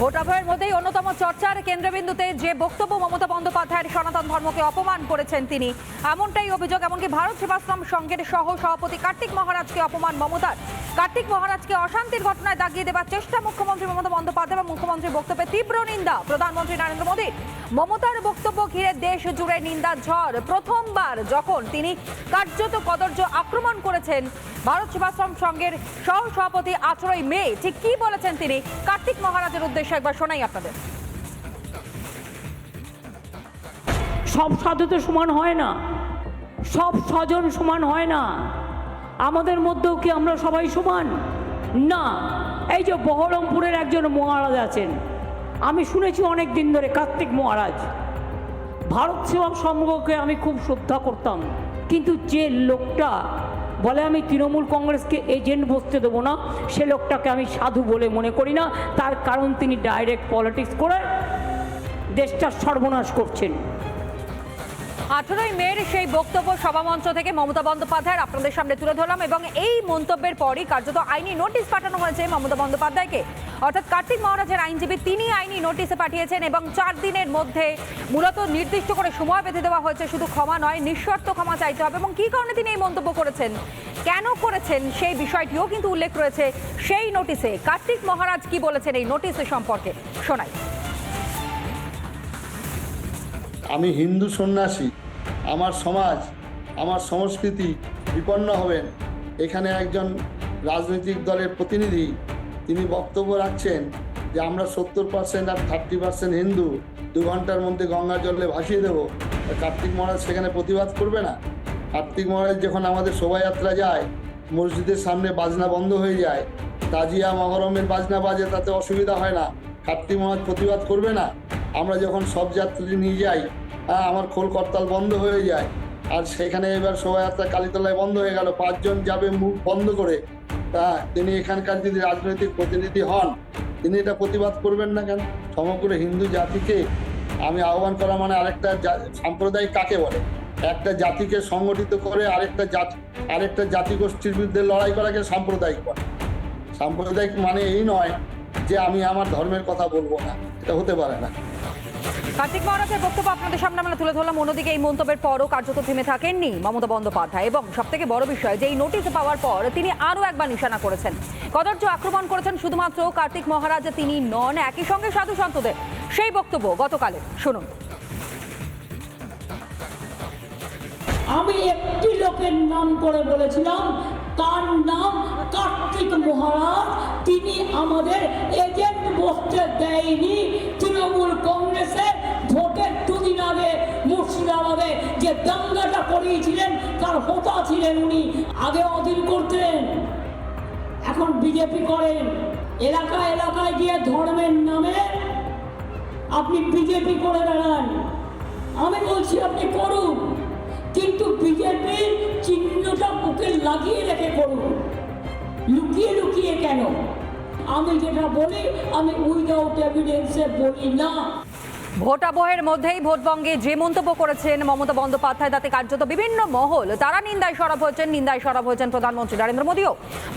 ভোটাভয়ের মধ্যেই অন্যতম চর্চার কেন্দ্রবিন্দুতে যে বক্তব্য মমতা বন্দ্যোপাধ্যায়ের সনাতন ধর্মকে অপমান করেছেন তিনি, এমনটাই অভিযোগ, এমনকি ভারত সেবাশ্রম সংঘের সহ সভাপতি কার্তিক মহারাজকে অপমান মমতার। কার্তিক মহারাজকে অশান্তির ঘটনায় দাগিয়ে দেওয়ার চেষ্টা মুখ্যমন্ত্রী মমতা বন্দ্যোপাধ্যায় এবং মুখ্যমন্ত্রীর বক্তব্যে তীব্র নিন্দা। প্রধানমন্ত্রী নরেন্দ্র মোদীর মমতার বক্তব্য ঘিরে দেশ জুড়ে নিন্দা ঝড়। প্রথমবার যখন তিনি কার্যত কদর্য আক্রমণ করেছেন ভারত সেবাশ্রম সংঘের সহ সভাপতি আচরই মে, ঠিক কি বলেছেন তিনি? কার্তিক মহারাজের উদ্দেশ্যে একবার শোনাই আপনাদের। সব সাধু তো সমান হয় না। সব স্বজন সমান হয় না। আমাদের মধ্যেও কি আমরা সবাই সমান? না, এই যে বহরমপুরের একজন মহারাজ আছেন। আমি শুনেছি অনেক দিন ধরে কার্তিক মহারাজ। ভারত সেবা সংঘকে আমি খুব শ্রদ্ধা করতাম। কিন্তু যে লোকটা বলে আমি তৃণমূল কংগ্রেসকে এজেন্ট বসতে দেবো না, সে লোকটাকে আমি সাধু বলে মনে করি না। তার কারণ তিনি ডাইরেক্ট পলিটিক্স করে দেশটা সর্বনাশ করছেন। আঠেরোই মের সেই বক্তব্য সভামঞ্চ থেকে মমতা বন্দ্যোপাধ্যায়ের আপনাদের সামনে তুলে ধরলাম এবং এই মন্তব্যের পরই কার্যত আইনি নোটিশ পাঠানো হয়েছে মমতা বন্দ্যোপাধ্যায়কে। অর্থাৎ কার্তিক মহারাজের আইনজীবী তিনি আইনি নোটিশে পাঠিয়েছেন এবং চার দিনের মধ্যে মূলত নির্দিষ্ট করে সময় বেঁধে দেওয়া হয়েছে, শুধু ক্ষমা নয়, নিঃশর্ত ক্ষমা চাইতে হবে এবং কী কারণে তিনি এই মন্তব্য করেছেন? কেন করেছেন সেই বিষয়টিও কিন্তু উল্লেখ রয়েছে সেই নোটিশে। কার্তিক মহারাজ কি বলেছেন এই নোটিশ সম্পর্কে? শোনাই। আমি হিন্দু সন্ন্যাসী আমার সমাজ, আমার সংস্কৃতি বিপন্ন হবেন। এখানে একজন রাজনৈতিক দলের প্রতিনিধি, তিনি বক্তব্য রাখছেন যে আমরা সত্তর পার্সেন্ট আর থার্টি পার্সেন্ট হিন্দু, দু ঘণ্টার মধ্যে গঙ্গা জলে ভাসিয়ে দেবো। কার্তিক মহারাজ সেখানে প্রতিবাদ করবে না? কার্তিক মহারাজ যখন আমাদের শোভাযাত্রা যায়, মসজিদের সামনে বাজনা বন্ধ হয়ে যায়, তাজিয়া মহরমের বাজনা বাজে, তাতে অসুবিধা হয় না। কার্তিক মহারাজ প্রতিবাদ করবে না? আমরা যখন সব যাত্রী নিয়ে যাই আমার খোল করতাল বন্ধ হয়ে যায়। আর সেখানে এবার শোভাযাত্রা কালীতলায় বন্ধ হয়ে গেল। পাঁচজন যাবে মুখ বন্ধ করে। তা তিনি এখানকার যদি রাজনৈতিক প্রতিনিধি হন, তিনি এটা প্রতিবাদ করবেন না কেন? সমগ্র হিন্দু জাতিকে আমি আহ্বান করা মানে আরেকটা সাম্প্রদায়িক কাকে বলে? একটা জাতিকে সংগঠিত করে আরেকটা জাতি, আরেকটা জাতিগোষ্ঠীর বিরুদ্ধে লড়াই করাকে সাম্প্রদায়িক বলে। সাম্প্রদায়িক মানে এই নয় যে আমি আমার ধর্মের কথা বলব না। এটা হতে পারে না। কার্তিক মহারাজের বক্তব্য আপনাদের সামনে আমরা তুলে ধরলাম। অন্যদিকে এই মন্তব্যের পরও কার্যত থেমে থাকেননি মমতা বন্দ্যোপাধ্যায়। এবং সব থেকে বড় বিষয় যে এই নোটিশ পাওয়ার পর তিনি আরও একবার নিশানা করেছেন। কদর্য আক্রমণ করেছেন শুধুমাত্র কার্তিক মহারাজ তিনি নন একই সঙ্গে সাধু সন্তদের। সেই বক্তব্য গতকালে শুনুন। আমি একটি লোকের নাম করে বলেছিলাম তার নাম কার্তিক মহারাজ। তিনি আমাদের এজেন্ট বসতে দেয়নি তৃণমূল কংগ্রেসের ভোটের দুদিন আগে মুর্শিদাবাদে যে দাঙ্গাটা করিয়েছিলেন, তার হোতা ছিলেন উনি। আগে অধীন করতেন, এখন বিজেপি করেন। এলাকা এলাকায় গিয়ে ধর্মের নামে আপনি বিজেপি করে বেড়ান। আমি বলছি, আপনি করুন। কিন্তু বিজেপির চিহ্নটা বুকে লাগিয়ে রেখে করুন। লুকিয়ে লুকিয়ে কেন? আমি যেটা বলি আমি উইদাউট এভিডেন্সে বলি না ভোটাবহের মধ্যেই ভোটবঙ্গে যে মন্তব্য করেছেন মমতা বন্দ্যোপাধ্যায় তাতে কার্যত বিভিন্ন মহল তারা নিন্দায় সরব হয়েছেন নিন্দায় সরব হয়েছেন প্রধানমন্ত্রী নরেন্দ্র মোদীও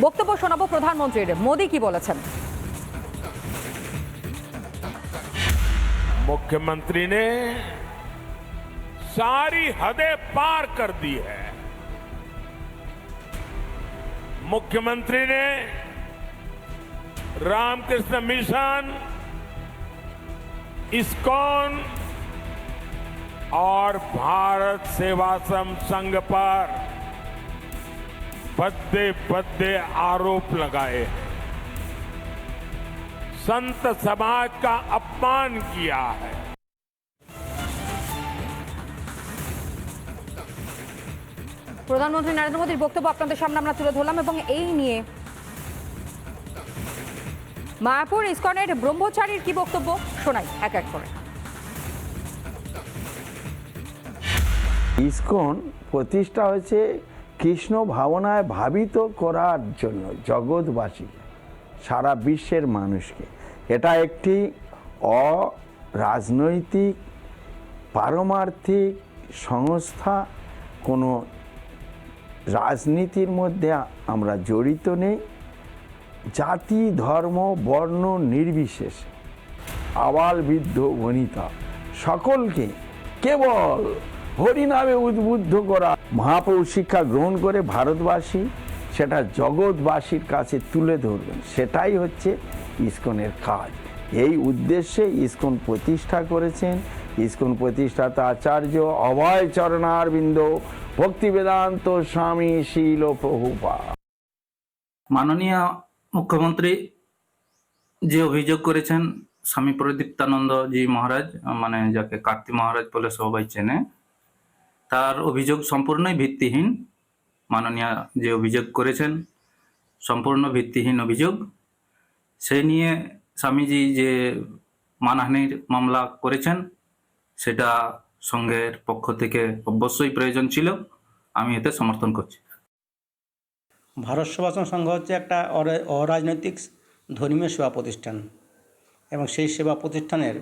বক্তব্য শোনাবো প্রধানমন্ত্রীর মোদী কি বলেছেন मुख्यमंत्री ने सारी हदें पार कर दी है मुख्यमंत्री ने रामकृष्ण मिशन इस्कॉन और भारत सेवाश्रम संघ पर भद्दे भद्दे आरोप लगाए हैं संत समाज का अपमान किया है প্রধানমন্ত্রী নরেন্দ্র মোদীর বক্তব্য আপনাদের সামনে আমরা তুলে ধরলাম এবং এই নিয়ে মায়াপুর ইসকনের ব্রহ্মচারীর কি বক্তব্য? শোনাই এক এক করে। ইসকন প্রতিষ্ঠা হয়েছে কৃষ্ণ ভাবনায় ভাবিত করার জন্য জগৎবাসী সারা বিশ্বের মানুষকে। এটা একটি অরাজনৈতিক, পারমার্থিক সংস্থা। কোনো রাজনীতির মধ্যে আমরা জড়িত নেই। জাতি, ধর্ম, বর্ণ নির্বিশেষে। আবাল বৃদ্ধ বনিতা, সকলকে কেবল হরিনামে উদ্বুদ্ধ করা। মহাপ্রভু শিক্ষা গ্রহণ করে ভারতবাসী সেটা জগৎবাসীর কাছে তুলে ধরবেন। সেটাই হচ্ছে ইস্কনের কাজ। এই উদ্দেশ্যে ইস্কন প্রতিষ্ঠা করেছেন। ইসকন প্রতিষ্ঠাতা আচার্য অভয় চরণারবিন্দ ভক্তি বেদান্ত স্বামী শীল প্রভুপা মাননীয় মুখ্যমন্ত্রী যে অভিযোগ করেছেন, স্বামী প্রদীপ্তানন্দ জি মহারাজ মানে যাকে কার্তি মহারাজ বলে সবাই চেনে, তার অভিযোগ সম্পূর্ণই ভিত্তিহীন। মাননীয় যে অভিযোগ করেছেন, সম্পূর্ণ ভিত্তিহীন অভিযোগ। সেই নিয়ে স্বামীজি যে মানহানির মামলা করেছেন, সেটা সংঘের পক্ষ থেকে অবশ্যই প্রয়োজন ছিল। আমি এতে সমর্থন করছি। ভারত সেবাশ্রম সংঘ হচ্ছে একটা অরা- অরাজনৈতিক ধর্মীয় সেবা প্রতিষ্ঠান এবং সেই সেবা প্রতিষ্ঠানের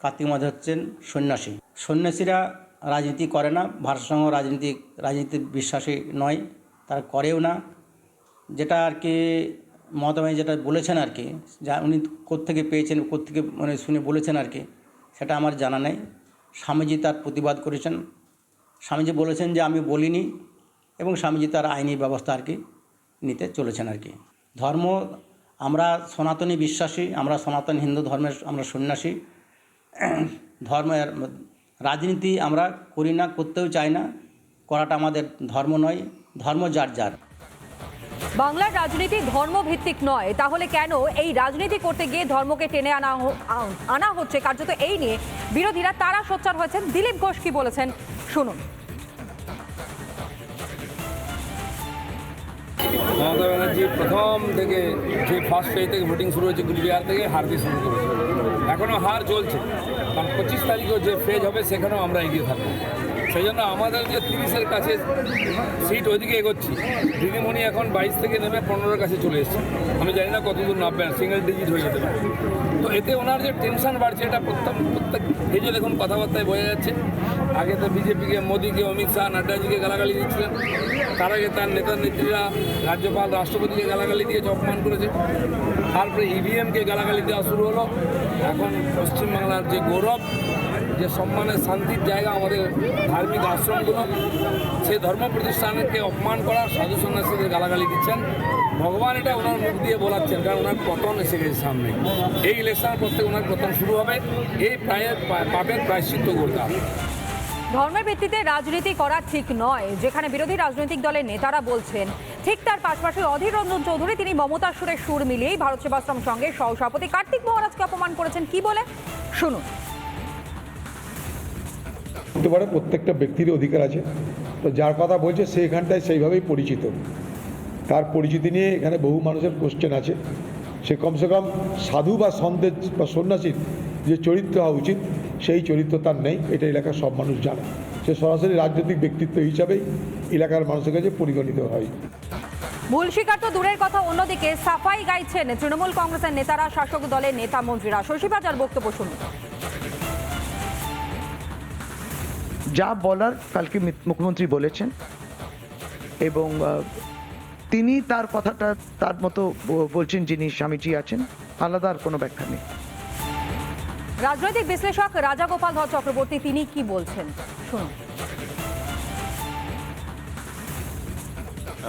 কার্তিক মাঝ হচ্ছেন সন্ন্যাসী। সন্ন্যাসীরা রাজনীতি করে না, ভারত সংঘ রাজনীতি, রাজনীতির বিশ্বাসী নয়, তারা করেও না। যেটা আর কি মহাত্মাই যেটা বলেছেন আর কি, যা উনি কোত্থেকে পেয়েছেন, কোত্থেকে মানে শুনে বলেছেন আর কি, সেটা আমার জানা নেই। স্বামীজি তার প্রতিবাদ করেছেন। স্বামীজি বলেছেন যে, আমি বলিনি এবং স্বামীজি তার আইনি ব্যবস্থা আর কি নিতে চলেছেন আর কি। ধর্ম, আমরা সনাতনী বিশ্বাসী, আমরা সনাতন হিন্দু ধর্মের আমরা সন্ন্যাসী। ধর্মের রাজনীতি আমরা করি না, করতেও চাই না। করাটা আমাদের ধর্ম নয়, ধর্ম যার যার। বাংলার রাজনীতি ধর্মভিত্তিক নয়, তাহলে কেন এই রাজনীতি করতে গিয়ে ধর্মকে টেনে আনা আনা হচ্ছে? কার্যত এই নিয়ে বিরোধীরা তারা সোচ্চার হয়েছেন। দিলীপ ঘোষ কি বলেছেন? শুনুন। মমতা ব্যানার্জি প্রথম থেকে যে ফার্স্ট ফেজ থেকে ভোটিং শুরু হয়েছে কুচবিহার থেকে হার দিয়ে শুরু করেছে। এখনও হার চলছে। কারণ পঁচিশ তারিখেও যে ফেজ হবে সেখানেও আমরা এগিয়ে থাকব। সেই জন্য আমাদের যে তিরিশের কাছে সিট ওইদিকে এগোচ্ছি। দিদিমণি এখন বাইশ থেকে নেমে পনেরোর কাছে চলে এসেছে। আমি জানি না কতদূর নামবেন সিঙ্গেল ডিজিট হয়ে যেতে পারে। তো এতে ওনার যে টেনশন বাড়ছে, এটা প্রত্যেক প্রত্যেক ভেজে দেখুন কথাবার্তায় বোঝা যাচ্ছে। আগে তো বিজেপিকে মোদীকে, অমিত শাহ, নাড্ডাজিকে গালাগালি দিচ্ছিলেন। তার আগে তার নেতা নেত্রীরা রাজ্যপাল রাষ্ট্রপতিকে গালাগালি দিয়েছে অপমান করেছে তারপরে ইভিএমকে গালাগালি দেওয়া শুরু হলো। এখন পশ্চিমবাংলার যে গৌরব, যে সম্মানের শান্তির জায়গা আমাদের ধার্মিক আশ্রমগুলো সেই ধর্ম প্রতিষ্ঠানকে অপমান করা সাধু সন্ন্যাসীদের গালাগালি দিচ্ছেন, ভগবান এটা ওনার মুখ দিয়ে বলাচ্ছেন, কারণ ওনার পতন এসে গেছে সামনে। এই ইলেকশনের পর থেকে ওনার পতন শুরু হবে, এই প্রায় পাপের প্রায়শ্চিত্ত করতে। হবে ধর্মের ভিত্তিতে রাজনীতি করা ঠিক নয়, যেখানে বিরোধী রাজনৈতিক দলের নেতারা বলছেন ঠিক তার পাশাপাশি অধীর রঞ্জন চৌধুরী, তিনি মমতার সুরে সুর মিলিয়েই ভারত সেবাশ্রম সঙ্গে সহসভাপতি। কার্তিক মহারাজকে অপমান করেছেন, কি বলে? শুনুন। হতে পারে প্রত্যেকটা ব্যক্তির অধিকার আছে। তো যার কথা বলছে, সে এখানটায় সেইভাবেই পরিচিত। তার পরিচিতি নিয়ে এখানে বহু মানুষের কোশ্চেন আছে। সে কমসে কম সাধু বা সন্দেশ বা সন্ন্যাসীর যে চরিত্র হওয়া উচিত, সেই চরিত্র তার নেই। এটা এলাকার সব মানুষ জানে। সে সরাসরি রাজনৈতিক ব্যক্তিত্ব হিসাবেই এলাকার মানুষের কাছে পরিগণিত হয়। ভুল স্বীকার তো দূরের কথা অন্যদিকে সাফাই গাইছেন তৃণমূল কংগ্রেসের নেতারা শাসক দলের নেতা মন্ত্রীরা। শশীবাজার বক্তব্য শুনুন। যা বলার কালকে মুখ্যমন্ত্রী বলেছেন এবং তিনি তার কথাটা তার মতো বলছেন যিনি স্বামীজি আছেন আলাদা আর কোনো ব্যাখ্যা নেই। রাজনৈতিক বিশ্লেষক রাজা গোপাল ধর চক্রবর্তী তিনি কি বলছেন? শুনুন।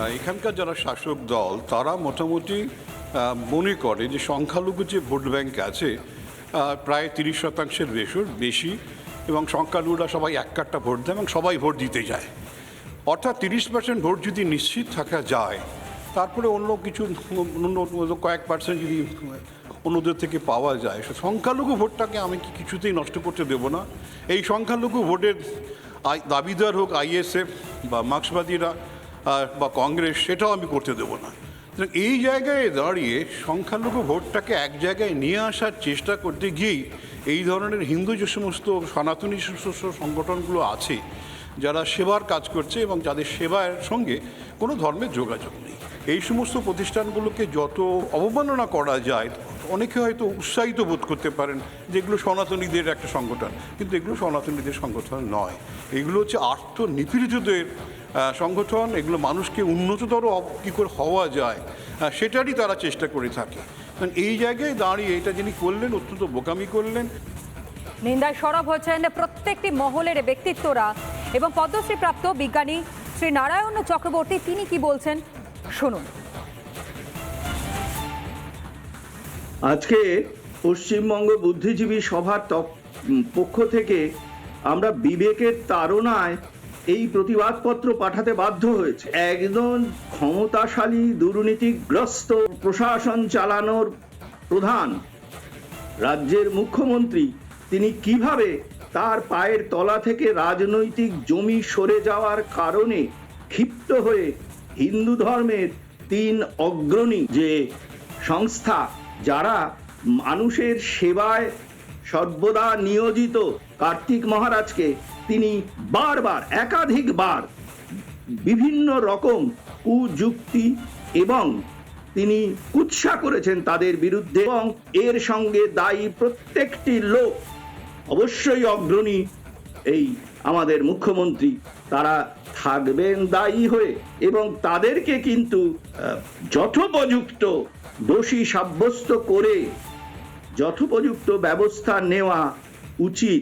এখানকার যারা শাসক দল, তারা মোটামুটি মনে করে যে সংখ্যালঘু যে ভোট ব্যাংক আছে প্রায় তিরিশ শতাংশের বেশর বেশি, এবং সংখ্যালঘুরা সবাই এক কাট্টা ভোট দেয় এবং সবাই ভোট দিতে যায়। অর্থাৎ তিরিশ পার্সেন্ট ভোট যদি নিশ্চিত থাকা যায়, তারপরে অন্য কিছু, অন্য কয়েক পার্সেন্ট যদি অন্যদের থেকে পাওয়া যায় সংখ্যালঘু ভোটটাকে আমি কিছুতেই নষ্ট করতে দেব না। এই সংখ্যালঘু ভোটের দাবিদার হোক আইএসএফ বা মার্ক্সবাদীরা বা কংগ্রেস, সেটাও আমি করতে দেবো না। এই জায়গায় দাঁড়িয়ে সংখ্যালঘু ভোটটাকে এক জায়গায় নিয়ে আসার চেষ্টা করতে গিয়েই এই ধরনের হিন্দু যে সমস্ত সনাতনী সমস্ত সংগঠনগুলো আছে, যারা সেবার কাজ করছে এবং যাদের সেবার সঙ্গে কোনো ধর্মের যোগাযোগ নেই। এই সমস্ত প্রতিষ্ঠানগুলোকে যত অবমাননা করা যায়, অনেকে হয়তো উৎসাহিত বোধ করতে পারেন যে এগুলো সনাতনীদের একটা সংগঠন, কিন্তু এগুলো সনাতনীদের সংগঠন নয়। এগুলো হচ্ছে আর্থ নিপীড়িতদের সংগঠন এগুলো মানুষকে উন্নততর অব- কী করে হওয়া যায় সেটারই তারা চেষ্টা করে থাকে। কারণ এই জায়গায় দাঁড়িয়ে এটা যিনি করলেন অত্যন্ত বোকামি করলেন। নিন্দায় সরব হয়েছেন প্রত্যেকটি মহলের ব্যক্তিত্বরা এবং পদ্মশ্রী প্রাপ্ত বিজ্ঞানী শ্রী নারায়ণ চক্রবর্তী তিনি কি বলছেন? শুনুন। আজকে পশ্চিমবঙ্গ বুদ্ধিজীবী সভার তক- পক্ষ থেকে আমরা বিবেকের তাড়নায় এই প্রতিবাদপত্র পাঠাতে বাধ্য হয়েছে। একজন ক্ষমতাশালী দুর্নীতিগ্রস্ত প্রশাসন চালানোর প্রধান। রাজ্যের মুখ্যমন্ত্রী, তিনি কীভাবে তার পায়ের তলা থেকে রাজনৈতিক জমি সরে যাওয়ার কারণে ক্ষিপ্ত হয়ে হিন্দু ধর্মের তিন অগ্রণী যে সংস্থা, যারা মানুষের সেবায় সর্বদা নিয়োজিত কার্তিক মহারাজকে তিনি বারবার, একাধিকবার বিভিন্ন রকম কুযুক্তি এবং তিনি কুৎসা করেছেন তাদের বিরুদ্ধে এবং এর সঙ্গে দায়ী প্রত্যেকটি লোক অবশ্যই অগ্রণী এই আমাদের মুখ্যমন্ত্রী। তারা থাকবেন দায়ী হয়ে এবং তাদেরকে কিন্তু যথোপযুক্ত দোষী সাব্যস্ত করে যথোপযুক্ত ব্যবস্থা নেওয়া উচিত।